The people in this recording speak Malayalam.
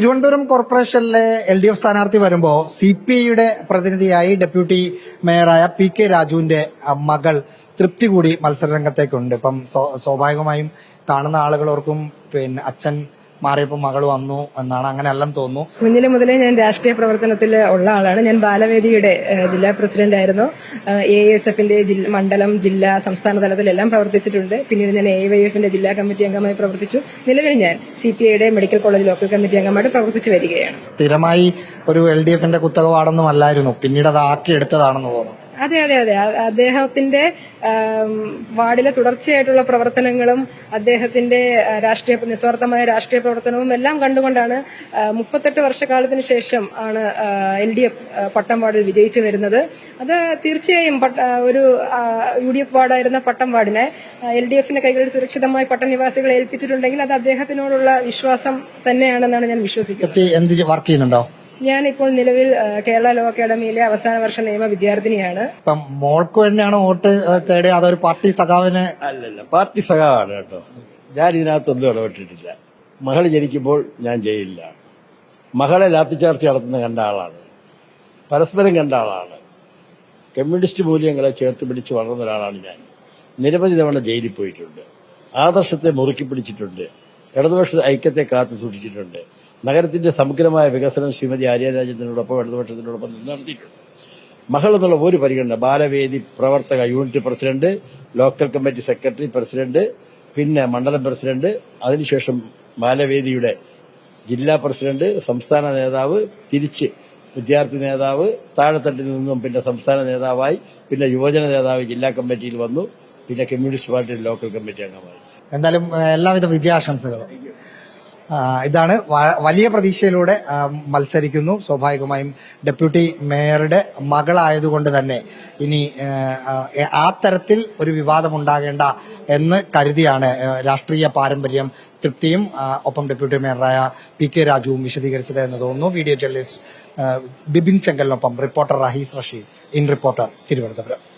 തിരുവനന്തപുരം കോർപ്പറേഷനിലെ എൽ ഡി എഫ് സ്ഥാനാർത്ഥി വരുമ്പോൾ സി പി ഐയുടെ പ്രതിനിധിയായി ഡെപ്യൂട്ടി മേയറായ പി കെ രാജുവിന്റെ മകൾ തൃപ്തി കൂടി മത്സരരംഗത്തേക്കുണ്ട്. ഇപ്പം സ്വാഭാവികമായും കാണുന്ന ആളുകളോർക്കും പിന്നെ അച്ഛൻ മാറിയപ്പോൾ മകൾ വന്നു എന്നാണ് അങ്ങനെ എല്ലാം തോന്നുന്നു. കുഞ്ഞിലെ മുതലേ ഞാൻ രാഷ്ട്രീയ പ്രവർത്തനത്തിൽ ഉള്ള ആളാണ്. ഞാൻ ബാലവേദിയുടെ ജില്ലാ പ്രസിഡന്റ് ആയിരുന്നു. എ എസ് എഫിന്റെ മണ്ഡലം ജില്ലാ സംസ്ഥാന തലത്തിലെല്ലാം പ്രവർത്തിച്ചിട്ടുണ്ട്. പിന്നീട് ഞാൻ എ വൈ എഫിന്റെ ജില്ലാ കമ്മിറ്റി അംഗമായി പ്രവർത്തിച്ചു. നിലവിൽ ഞാൻ സി പി ഐയുടെ മെഡിക്കൽ കോളേജ് ലോക്കൽ കമ്മിറ്റി അംഗമായിട്ട് പ്രവർത്തിച്ചു വരികയാണ്. സ്ഥിരമായി ഒരു എൽ ഡി എഫിന്റെ കുത്തകവാടൊന്നും അല്ലായിരുന്നു. പിന്നീട് അത് ആക്കിയെടുത്തതാണെന്ന് തോന്നുന്നു. അതെ അതെ അതെ. അദ്ദേഹത്തിന്റെ വാർഡിലെ തുടർച്ചയായിട്ടുള്ള പ്രവർത്തനങ്ങളും അദ്ദേഹത്തിന്റെ രാഷ്ട്രീയ നിസ്വാർത്ഥമായ രാഷ്ട്രീയ പ്രവർത്തനവും എല്ലാം കണ്ടുകൊണ്ടാണ് മുപ്പത്തെട്ട് വർഷക്കാലത്തിന് ശേഷം ആണ് എൽ ഡി എഫ് പട്ടം വാർഡിൽ വിജയിച്ചു വരുന്നത്. അത് തീർച്ചയായും ഒരു യു ഡി എഫ് വാർഡായിരുന്ന പട്ടം വാർഡിനെ എൽ ഡി എഫിന്റെ കൈകളിൽ സുരക്ഷിതമായി പട്ടനിവാസികളെ ഏൽപ്പിച്ചിട്ടുണ്ടെങ്കിൽ അത് അദ്ദേഹത്തിനോടുള്ള വിശ്വാസം തന്നെയാണെന്നാണ് ഞാൻ വിശ്വസിക്കുന്നത്. വർക്ക് ചെയ്യുന്നുണ്ടോ? ഞാൻ ഇപ്പോൾ നിലവിൽ കേരള ലോ അക്കാദമിയിലെ അവസാന വർഷ നിയമ വിദ്യാർത്ഥിനിയാണ്. ഇപ്പം മോൾക്ക് വേണ്ടിയാണ് വോട്ട് തേടിയ അതൊരു പാർട്ടി സഖാവിന്? അല്ലല്ല പാർട്ടി സഖാവാണ് കേട്ടോ. ഞാൻ ഇതിനകത്തൊന്നും ഇടപെട്ടിട്ടില്ല. മകൾ ജനിക്കുമ്പോൾ ഞാൻ ജയിലില്ല മകളെ ലാത്തിച്ചാർച്ച നടത്തുന്ന കണ്ട ആളാണ്. പരസ്പരം കണ്ട ആളാണ്. കമ്മ്യൂണിസ്റ്റ് മൂല്യങ്ങളെ ചേർത്ത് പിടിച്ച് വളർന്ന ഒരാളാണ് ഞാൻ. നിരവധി തവണ ജയിലിൽ പോയിട്ടുണ്ട്. ആദർശത്തെ മുറുക്കി പിടിച്ചിട്ടുണ്ട്. ഇടതുപക്ഷ ഐക്യത്തെ കാത്തു സൂക്ഷിച്ചിട്ടുണ്ട്. നഗരത്തിന്റെ സമഗ്രമായ വികസനം ശ്രീമതി ആര്യരാജത്തിനോടൊപ്പം ഇടതുപക്ഷത്തിനോടൊപ്പം നടത്തിയിട്ടുണ്ട്. മകൾ എന്നുള്ള ഒരു പരിഗണന ബാലവേദി പ്രവർത്തക unit president local committee secretary president പിന്നെ മണ്ഡലം പ്രസിഡന്റ് അതിനുശേഷം ബാലവേദിയുടെ ജില്ലാ പ്രസിഡന്റ് സംസ്ഥാന നേതാവ് തിരിച്ച് വിദ്യാർത്ഥി നേതാവ് താഴെത്തട്ടിൽ നിന്നും പിന്നെ സംസ്ഥാന നേതാവായി പിന്നെ യുവജന നേതാവ് ജില്ലാ കമ്മിറ്റിയിൽ വന്നു പിന്നെ കമ്മ്യൂണിസ്റ്റ് പാർട്ടിയുടെ ലോക്കൽ കമ്മിറ്റി അംഗമായി. എന്തായാലും എല്ലാവിധ വിജയാശംസകളും. ഇതാണ് വലിയ പ്രതീക്ഷയിലൂടെ മത്സരിക്കുന്നു. സ്വാഭാവികമായും ഡെപ്യൂട്ടി മേയറുടെ മകളായതുകൊണ്ട് തന്നെ ഇനി ആ, തരത്തിൽ ഒരു വിവാദം ഉണ്ടാകേണ്ട എന്ന് കരുതിയാണ് രാഷ്ട്രീയ പാരമ്പര്യം തൃപ്തിയും ഒപ്പം ഡെപ്യൂട്ടി മേയറായ പി കെ രാജുവും വിശദീകരിച്ചത് എന്ന് തോന്നുന്നു. Video journalist Bibin ചെങ്കലിനൊപ്പം reporter Rahees Rasheed. In reporter Thiruvananthapuram.